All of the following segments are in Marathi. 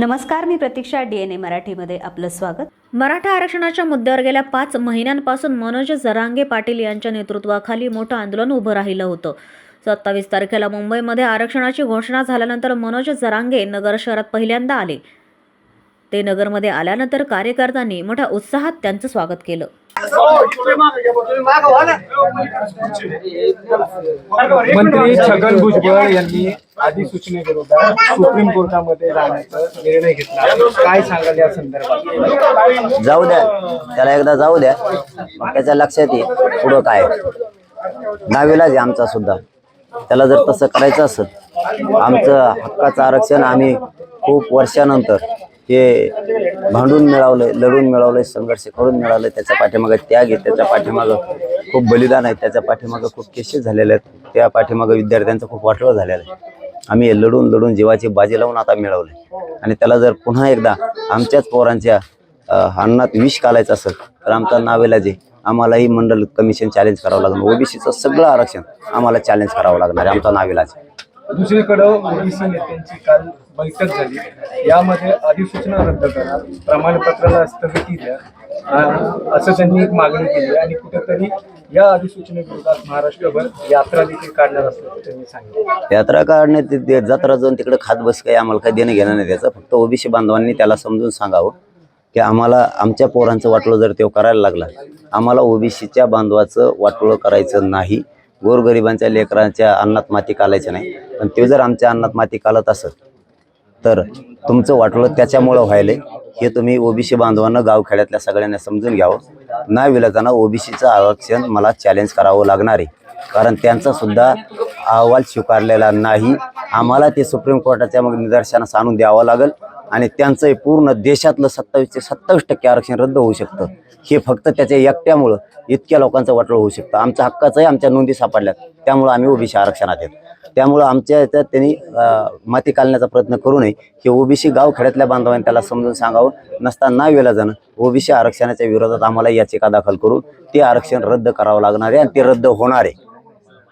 नमस्कार मी प्रतीक्षा डी एन ए मराठीमध्ये आपलं स्वागत. मराठा आरक्षणाच्या मुद्द्यावर गेल्या पाच महिन्यांपासून मनोज जरांगे पाटील यांच्या नेतृत्वाखाली मोठं आंदोलन उभं राहिलं होतं. सत्तावीस तारखेला मुंबईमध्ये आरक्षणाची घोषणा झाल्यानंतर मनोज जरांगे नगर शहरात पहिल्यांदा आले. ते नगरमध्ये आल्यानंतर कार्यकर्त्यांनी मोठ्या उत्साहात त्यांचं स्वागत केलं. मंत्री छगन भुजबळ यांनी अधिसूचनेविरोधात सुप्रीम कोर्टामध्ये जाण्याचा निर्णय घेतला. काय सांगाल या संदर्भात? जाऊ द्या. त्याला एकदा जाऊ द्या. त्याच्या लक्षात येईल पुढं काय नावेलाच आहे आमचा सुद्धा. त्याला जर तसं करायचं असेल आमचं हक्काचं आरक्षण आम्ही खूप वर्षानंतर हे भांडून मिळवलंय लढून मिळवलंय संघर्ष करून मिळवलंय त्याच्या पाठीमागं त्याग आहे त्याच्या पाठीमागं खूप बलिदान आहे त्याच्या पाठीमागं खूप केसेस झालेले आहेत त्या पाठीमागं विद्यार्थ्यांचं खूप वाटलं झालेलं आहे. आम्ही हे लढून लढून जीवाची बाजी लावून आता मिळवले. आणि त्याला जर पुन्हा एकदा आमच्याच पोरांच्या अन्नात विष घालायचं असेल तर आमचा नावेलाजे आम्हालाही मंडल कमिशन चॅलेंज करावं लागणार. ओबीसीचं सगळं आरक्षण आम्हाला चॅलेंज करावं लागणार आहे. आमचा नावेलाजे दुसरीकडं ओबीसी नेत्यांची काल बैठक झाली. यामध्ये अधिसूचना रद्द करा प्रमाणपत्राला स्थगिती द्या असं त्यांनी एक मागणी केली आणि कुठेतरी या अधिसूचनेविरोधात महाराष्ट्रभर यात्रा देखील काढणार असल्याचं त्यांनी सांगितलं. यात्रा काढण्यात जत्रा जाऊन तिकडे खात बस काही आम्हाला काही देणं घेणं नाही त्याचं. फक्त ओबीसी बांधवांनी त्याला समजून सांगावं की आम्हाला आमच्या पोरांचं वाटलं जर तो करायला लागला आम्हाला ओबीसीच्या बांधवाचं वाटोळं करायचं नाही. गोरगरिबांच्या लेकरांच्या अन्नात माती कालायचं नाही. पण ते जर आमच्या अन्नात माती कालत असत तर तुमचं वाटोळं त्याच्यामुळं व्हायले हे तुम्ही ओबीसी बांधवांना गावखेड्यातल्या सगळ्यांना समजून घ्यावं हो. नाही विलाताना ओबीसीचं आरक्षण मला चॅलेंज करावं लागणार आहे. कारण त्यांचा सुद्धा अहवाल स्वीकारलेला नाही. आम्हाला ते सुप्रीम कोर्टाच्या मग निदर्शनास आणून द्यावं लागेल. आणि त्यांचं हे पूर्ण देशातलं सत्तावीस ते सत्तावीस टक्के आरक्षण रद्द होऊ शकतं. हे फक्त त्याच्या एकट्यामुळं इतक्या लोकांचं वाटलं होऊ शकतं. आमच्या हक्काचंही आमच्या नोंदी सापडल्यात. त्यामुळं आम्ही ओबीसी आरक्षणात येत त्यामुळं आमच्या याच्यात त्यांनी माती काढण्याचा प्रयत्न करू नये. हे ओबीसी गावखेड्यातल्या बांधवांनी त्याला समजून सांगावं. नसता ना वेला जाणं. ओबीसी आरक्षणाच्या विरोधात आम्हाला याचिका दाखल करून ते आरक्षण रद्द करावं लागणार आहे आणि ते रद्द होणार आहे.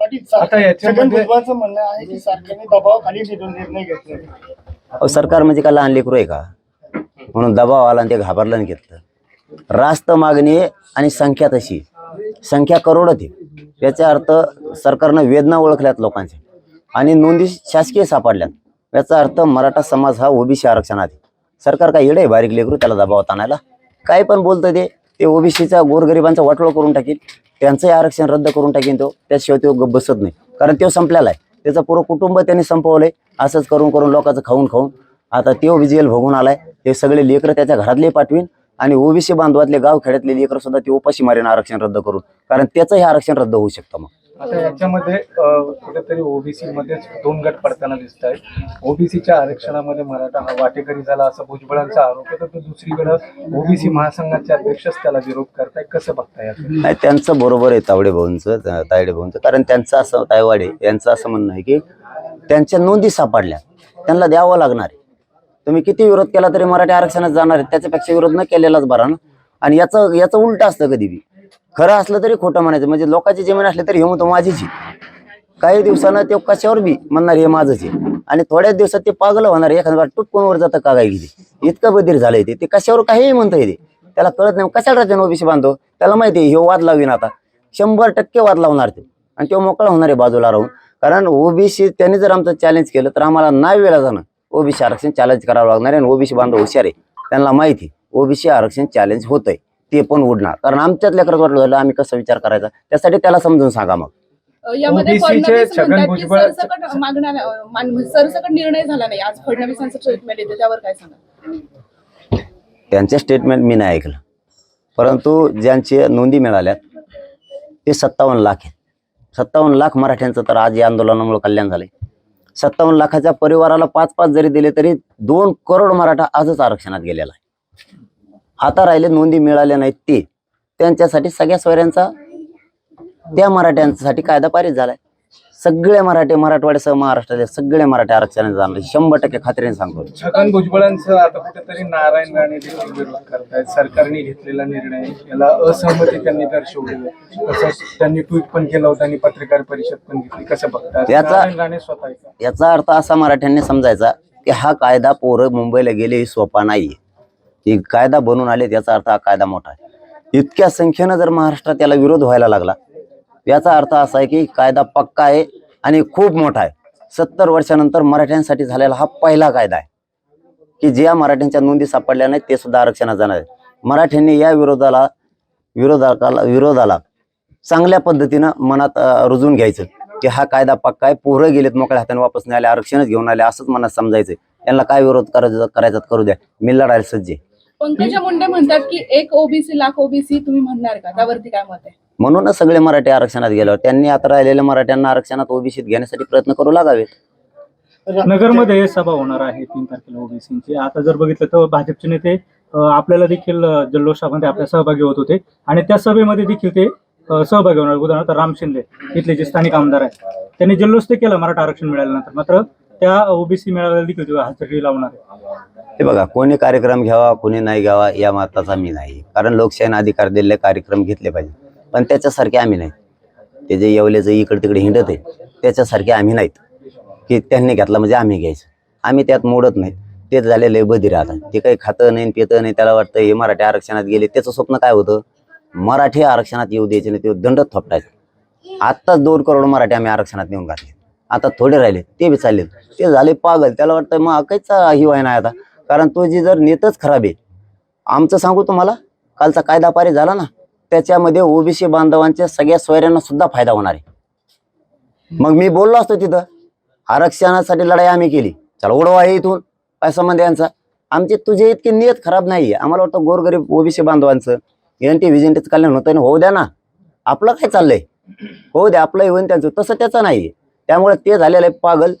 आता म्हणणं आहे की सरकारने दबावाखाली निर्णय घेतले अहो सरकार म्हणजे का लहान लेकरू आहे का? म्हणून दबाव आला आणि ते घाबरलं आणि घेतलं. रास्त मागणी आणि संख्या तशी संख्या करोड आहे. याचा अर्थ सरकारनं वेदना ओळखल्यात लोकांच्या. आणि नोंदी शासकीय सापडल्यात. याचा अर्थ मराठा समाज हा ओबीसी आरक्षणात सरकार काय येडे बारीक लेकरू? त्याला दबावात आणायला? काय पण बोलतं ते. ते ओबीसीचा गोरगरिबांचा वाटोळ करून टाकील त्यांचंही आरक्षण रद्द करून टाकीन तो. त्याशिवाय तो बसत नाही. कारण तो संपलेला आहे. त्याचं पूर्ण कुटुंब त्यांनी संपवलंय. असंच करून करून लोकांचं खाऊन खाऊन. आता तो विजेल भोगून आलाय. हे सगळे लेकरं त्याच्या घरातले पाठवीन. आणि ओबीसी बांधवातले गाव खेड्यातले लेकरं सुद्धा ते उपाशी मारेन आरक्षण रद्द करून. कारण त्याचं हे आरक्षण रद्द होऊ शकतं मग. आता याच्यामध्ये कुठेतरी ओबीसी मध्येच दोन गट पडताना दिसत आहेत ओबीसीच्या आरक्षणामध्ये मराठा हा वाटेकरी झाला असा भुजबळांचा आरोप आहे. तर तो दुसरीकडे ओबीसी महासंघाचे अध्यक्षच त्याला विरोध करताय कसं बघताय? नाही त्यांचं बरोबर आहे तावडे भाऊंचं त- तायडे भाऊंचं कारण त्यांचं असं तायवाडे यांचं असं म्हणणं आहे की त्यांच्या नोंदी सापडल्या. त्यांना द्यावं लागणार आहे. तुम्ही किती विरोध केला तरी मराठी आरक्षणात जाणार आहे त्याच्यापेक्षा विरोध न केलेलाच बरा ना. आणि याचं याचं उलट असतं कधी बी. खरं असलं तरी खोटं म्हणायचं. म्हणजे लोकांची जमीन असली तरी हे म्हणतो माझीच आहे. काही दिवसानं ते कशावर बी म्हणणार हे माझंच आहे. आणि थोड्याच दिवसात ते पागल होणार एखाद्या टुटकोनवर जातं का काय किती इतकं बधीर झालंय ते. कशावर काहीही म्हणता येते त्याला कळत नाही. कशाला राहते ओबीसी बांधतो? त्याला माहिती आहे हे वाद लावीन आता. शंभर टक्के वाद लावणार ते. आणि तो मोकळा होणार आहे बाजूला राहून. कारण ओबीसी त्यांनी जर आमचं चॅलेंज केलं तर आम्हाला नाही वेळा जाणं. ओबीसी आरक्षण चॅलेंज करावं लागणार आहे आणि ओबीसी बांधव हुशार आहे. त्यांना माहिती ओबीसी आरक्षण चॅलेंज होतंय. ते पण उडणार. कारण आमच्याच लेकरात वाटलं झालं आम्ही कसं विचार करायचा? त्यासाठी त्याला समजून सांगा मग. यामध्ये OBC चे फडणवीस छगन म्हणतात की भुजबळ- सरसकट मागण्या मान- सरसकट निर्णय झाला नाही. आज फडणवीसांचं स्टेटमेंट येते त्यावर काय सांगा? त्यांचे स्टेटमेंट मी नाही ऐकलं. परंतु ज्यांचे नोंदी मिळाल्यात ते सत्तावन्न लाख आहेत. सत्तावन्न लाख मराठ्यांचं तर आज या आंदोलनामुळे कल्याण झालंय. सत्तावन्न लाखाच्या परिवाराला पाच पाच जरी दिले तरी दोन करोड मराठा आजच आरक्षणात गेलेला आहे. आता राहिले नोंदी मिळाल्या नाहीत ते. त्यांच्यासाठी सगळ्या सोयऱ्यांचा त्या मराठ्यांसाठी कायदा पारित झालाय. सगळे मराठे मराठवाड्यासह महाराष्ट्रातले सगळे मराठे आरक्षणात जाणार. शंभर टक्के खात्रीने सांगतो. छगन भुजबळांचं आता कुठेतरी नारायण राणे देखील विरोध करतायत. सरकारने घेतलेला निर्णय याला असहमती त्यांनी दर्शवली. तसंच त्यांनी ट्विट पण केलं होतं आणि पत्रकार परिषद पण घेतली. कसं बघतात? याचा- नारायण राणे स्वतः याचा अर्थ असा मराठ्यांनी समजायचा की हा कायदा पोरं मुंबईला गेले ही सोपा नाहीये. की कायदा बनून आले त्याचा अर्थ हा कायदा मोठा आहे. इतक्या संख्येनं जर महाराष्ट्रात त्याला विरोध व्हायला लागला याचा अर्थ असा आहे की कायदा पक्का आहे आणि खूप मोठा आहे. सत्तर वर्षानंतर मराठ्यांसाठी झालेला हा पहिला कायदा आहे. की ज्या मराठ्यांच्या नोंदी सापडल्या नाहीत ते सुद्धा आरक्षणात जाणार आहेत. मराठ्यांनी या विरोधाला विरोधाला विरोधाला चांगल्या पद्धतीनं मनात रुजून घ्यायचं. की हा कायदा पक्का आहे पोरं गेलेत मोकळ्या हाताने वापस नाही आले आरक्षणच घेऊन आले असंच मनात समजायचं त्यांना काय विरोध करायचा करायचा करू द्या. मी लढायला सज्ज पंकजा मुंडे म्हणतात की एक ओबीसी लाख ओबीसी तुम्ही म्हणणार का? त्यावरती काय मत आहे? म्हणूनच सगळे मराठी आरक्षणात गेल्यावर त्यांनी आता राहिलेल्या मराठ्यांना आरक्षणात ओबीसीत घेण्यासाठी प्रयत्न करू लागावेत. नगरमध्ये सभा होणार आहे तीन तारखेला ओबीसीची. आता जर बघितलं तर भाजपचे नेते आपल्याला देखील जल्लोषामध्ये आपल्या सहभागी होत होते. आणि त्या सभेमध्ये देखील ते सहभागी होणार. उदाहरणार्थ राम शिंदे इथले जे स्थानिक आमदार आहेत त्यांनी जल्लोष ते केला मराठा आरक्षण मिळाल्यानंतर. मात्र त्या ओबीसी मेळाव्याला देखील हजेरी लावणार आहे हे बघा कोणी कार्यक्रम घ्यावा कोणी नाही घ्यावा या मताचा मी नाही. कारण लोकशाहीने अधिकार दिलेले कार्यक्रम घेतले पाहिजे पण त्याच्यासारखे आम्ही नाही ते जे येवल्याचं इकडे तिकडे हिंडत आहे त्याच्यासारखे आम्ही नाहीत. की त्यांनी घेतला म्हणजे आम्ही घ्यायचं. आम्ही त्यात मोडत नाही तेच झालेलं बधीर आता ते काही खातं नाही पितं नाही त्याला वाटतं हे मराठी आरक्षणात गेले त्याचं स्वप्न काय होतं? मराठी आरक्षणात येऊ द्यायचे नाही ते दंड थोपटायचं. आत्ताच दोन करोड मराठी आम्ही आरक्षणात नेऊन घातले. आता थोडे राहिले ते बी चालले. ते झाले पागल. त्याला वाटतं मग काहीच हिवाय नाही आता. कारण तो जी जर नेतच खराब आहे आमचं सांगू तुम्हाला? कालचा कायदा पारित झाला ना? त्याच्यामध्ये ओबीसी बांधवांच्या सगळ्या सोयऱ्यांना सुद्धा फायदा होणार आहे. मग मी बोललो असतो तिथं आरक्षणासाठी लढाई आम्ही केली. चला उडवा आहे इथून पैसामध्ये यांचा. आमचे तुझे इतके नियत खराब नाहीये आम्हाला वाटतं गोरगरीब ओबीसी बांधवांचं एन टी व्हिजंटीचं कल्याण होतं होऊ द्या ना. आपलं काय चाललंय? होऊ द्या आपलं होईन त्यांचं. तसं त्याचं नाहीये त्यामुळे ते झालेलं आहे पागल.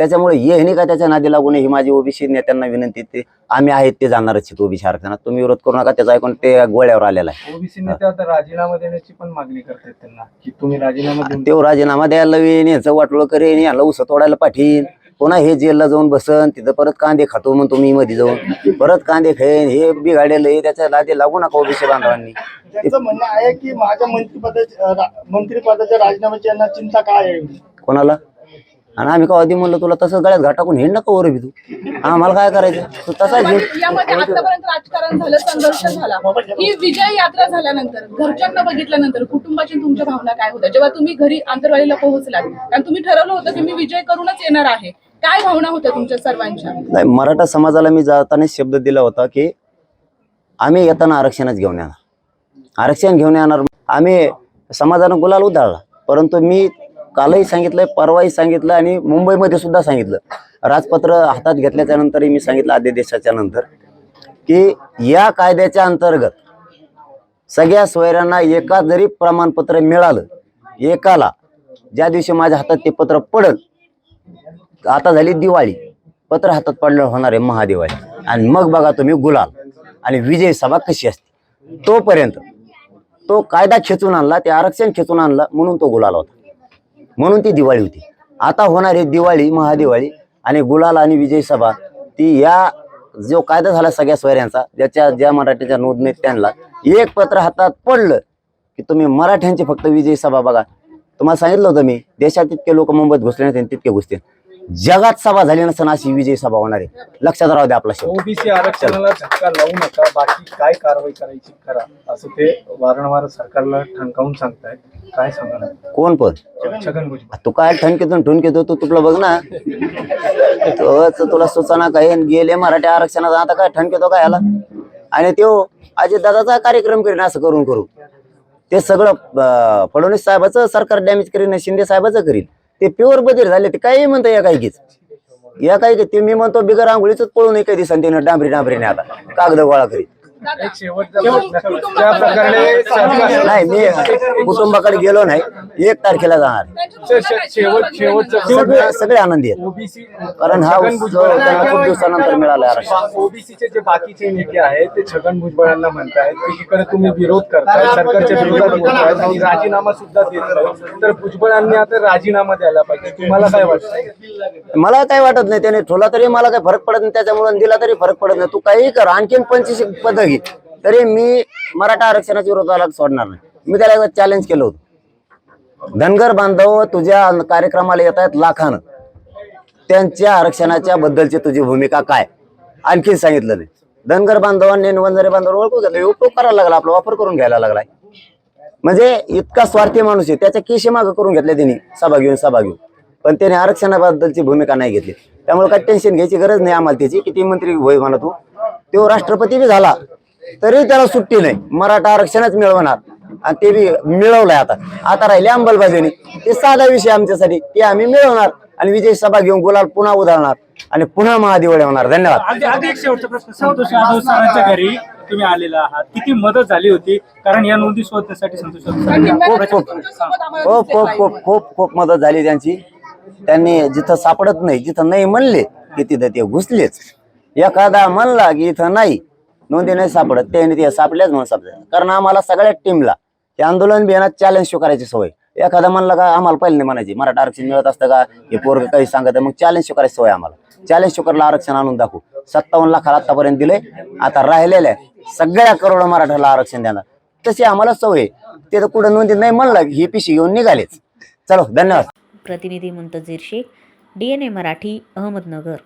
त्याच्यामुळे ये नाही का त्याच्या नादी लागू नये ही माझी ओबीसी नेत्यांना विनंती ते आम्ही आहेत ते जाणारच आहेत ओबीसी आरक्षणात. तुम्ही विरोध करू नका त्याचा ऐकून ते गोळ्यावर आलेला आहे. ओबीसी नेते आता राजीनामा देण्याची पण मागणी करतात त्यांना की तुम्ही राजीनामा देऊन तेव्हा राजीनामा द्यायला लावीन यांचं वाटलं करेन याला उस तोडायला पाठीन. पुन्हा हे जेलला जाऊन बसन तिथं परत कांदे खातो म्हणून तुम्ही मध्ये जाऊन. परत कांदे खाईन हे बिघाडेल हे त्याच्या लादी लागू नका ओबीसी बांधवांनी. त्यांचं म्हणणं आहे की माझ्या मंत्रिपदाच्या रा- मंत्रिपदाच्या राजीनाम्याची यांना चिंता काय आहे कोणाला? आणि आम्ही का आधी म्हणलं तुला तसं गळ्यात घाट टाकून हिंड नका वर तू. आम्हाला काय करायचं? तू घेऊ यामध्ये आतापर्यंत राजकारण झालं संघर्ष झाला. ही विजय यात्रा झाल्यानंतर घरच्यांना बघितल्यानंतर कुटुंबाची तुमच्या भावना काय होत्या? जेव्हा तुम्ही घरी आंतरवालीला पोहोचलात कारण तुम्ही ठरवलं होतं की मी विजय करूनच येणार आहे. काय भावना होत्या तुमच्या सर्वांच्या? नाही मराठा समाजाला मी जाताना शब्द दिला होता की आम्ही येताना आरक्षणच घेऊन येणार. आरक्षण घेऊन येणार. आम्ही समाजानं गुलाल उधळला. परंतु मी कालही सांगितलंय परवाही सांगितलं आणि मुंबईमध्ये सुद्धा सांगितलं. राजपत्र हातात घेतल्याच्या नंतरही मी सांगितलं आद्यदेशाच्या नंतर की या कायद्याच्या अंतर्गत सगळ्या सोयऱ्यांना एका जरी प्रमाणपत्र मिळालं एकाला ज्या दिवशी माझ्या हातात ते पत्र पडल आता झाली दिवाळी पत्र हातात पडलं होणार आहे महादिवाळी. आणि मग बघा तुम्ही गुलाल आणि विजय सभा कशी असते. तोपर्यंत तो कायदा खेचून आणला ते आरक्षण खेचून आणला म्हणून तो गुलाल होता. म्हणून ती दिवाळी होती. आता होणारी दिवाळी महादिवाळी आणि गुलाल आणि विजय सभा. ती या जो कायदा झाला सगळ्या सोयऱ्यांचा ज्याच्या ज्या मराठीच्या नोंदणीत त्यांना एक पत्र हातात पडलं की तुम्ही मराठ्यांची फक्त विजय सभा बघा. तुम्हाला सांगितलं होतं मी देशात तितके लोक मुंबईत घुसले नाही तितके घुसते जगात सभा झाली नसेल अशी विजय सभा होणार आहे. लक्षात राहू द्या आपला ओबीसी आरक्षणाला धक्का लावू नका बाकी काय कारवाई करायची करा असं ते वारंवार सरकारला ठणकावून सांगतायत. काय सांगणार? कोण पण? छगन भुजबळ. तू काय ठणकेतून ठुणकेतो तू तुला बघ ना. तोच तुला सुचना काय गेले मराठी आरक्षणाचा आता काय ठणकेतो काय आला आणि तो अजित दादाचा कार्यक्रम करीन असं करून करू ते सगळं फडणवीस साहेबाचं सरकार डॅमेज करीन शिंदे साहेबाचं करीन. ते प्युअर बधीर झाले ते काही म्हणतं या काहीच या काही ते मी म्हणतो बिगर आंघोळीच पळू नये काही दिवसांनी त्यानं डांबरी डांबरीने आता कागद गोळा करीत. दादा, एक शेवटचा प्रश्न ज्या प्रकारे सरकार नाही मी कुटुंबाकडे गेलो नाही. एक तारखेला जाणार सगळे आनंदी आहेत. ओबीसी कारण हा उत्सव त्यांना खूप दिवसानंतर मिळाला आरक्षण ओबीसीचे जे बाकीचे नेते आहेत ते छगन भुजबळांना म्हणतायत की इकडे तुम्ही विरोध करताय सरकारच्या विरोधात राजीनामा सुद्धा देत तर भुजबळांनी आता राजीनामा द्यायला पाहिजे. तुम्हाला काय वाटतं? मला काय वाटत नाही. त्याने ठेवला तरी मला काही फरक पडत नाही. त्याच्यामुळे दिला तरी फरक पडत नाही. तू काही कर. आणखीन पंचवीस पद घे तरी मी मराठा आरक्षणाच्या विरोधाला सोडणार नाही. मी त्याला चॅलेंज केलं होतं. धनगर बांधव तुझ्या कार्यक्रमाला येत आहेत लाखानं. त्यांच्या आरक्षणाच्या बद्दलची तुझी भूमिका काय? आणखीन सांगितलं नाही धनगर बांधवांनी आणि वंजारी ओळखू घेतलं. उपयोग करायला लागला आपला वापर करून घ्यायला लागलाय. म्हणजे इतका स्वार्थी माणूस आहे. त्याच्या केशी मागं करून घेतल्या त्यांनी. सभा घेऊन सभा घेऊन. पण त्याने आरक्षणाबद्दलची भूमिका नाही घेतली. त्यामुळे काय टेन्शन घ्यायची गरज नाही आम्हाला त्याची. किती मंत्री होय म्हणा तू. तो राष्ट्रपती बी झाला. तरी त्याला सुट्टी नाही. मराठा आरक्षणच मिळवणार. आणि ते बी मिळवलंय आता. आता राहिले अंमलबजावणी. ते साधा विषय आमच्यासाठी. ते आम्ही मिळवणार. आणि विजय सभा घेऊन गुलाल पुन्हा उधळणार. आणि पुन्हा महादिवाळी होणार. धन्यवाद. आधी आधी एक शेवटचा प्रश्न. संतोष जाधव सरांच्या घरी तुम्ही आलेला आहात. किती मदत झाली होती? कारण या नोंदी शोधण्यासाठी संतोष खूप- खूप खूप खूप. खूप खूप मदत झाली त्यांची. त्यांनी जिथं सापडत नाही जिथं नाही म्हणले की तिथं ते घुसलेच. एखादा म्हणला की इथं नाही. नोंदी नाही सापडत त्याने ते सापडल्याच म्हणून सापडल्या कारण आम्हाला सगळ्या टीमला हे आंदोलन बी चॅलेंज स्वीकारायची सवय. एखादा म्हणला का आम्हाला पहिले नाही म्हणायची मराठा आरक्षण मिळत असतं का? हे पोरग काही सांगत मग चॅलेंज स्वीकारायची सवय आम्हाला. चॅलेंज स्वीकारला आरक्षण आणून दाखवू. सत्तावन्न लाखाला आतापर्यंत दिले आता राहिलेल्या सगळ्या करोड मराठाला आरक्षण देणार. तशी आम्हाला सवय ते तर कुठं नोंदी नाही म्हणलं की ही पिशी घेऊन निघालेच. चलो धन्यवाद. प्रतिनिधी मुंतजीर शेख डीएनए मराठी अहमदनगर.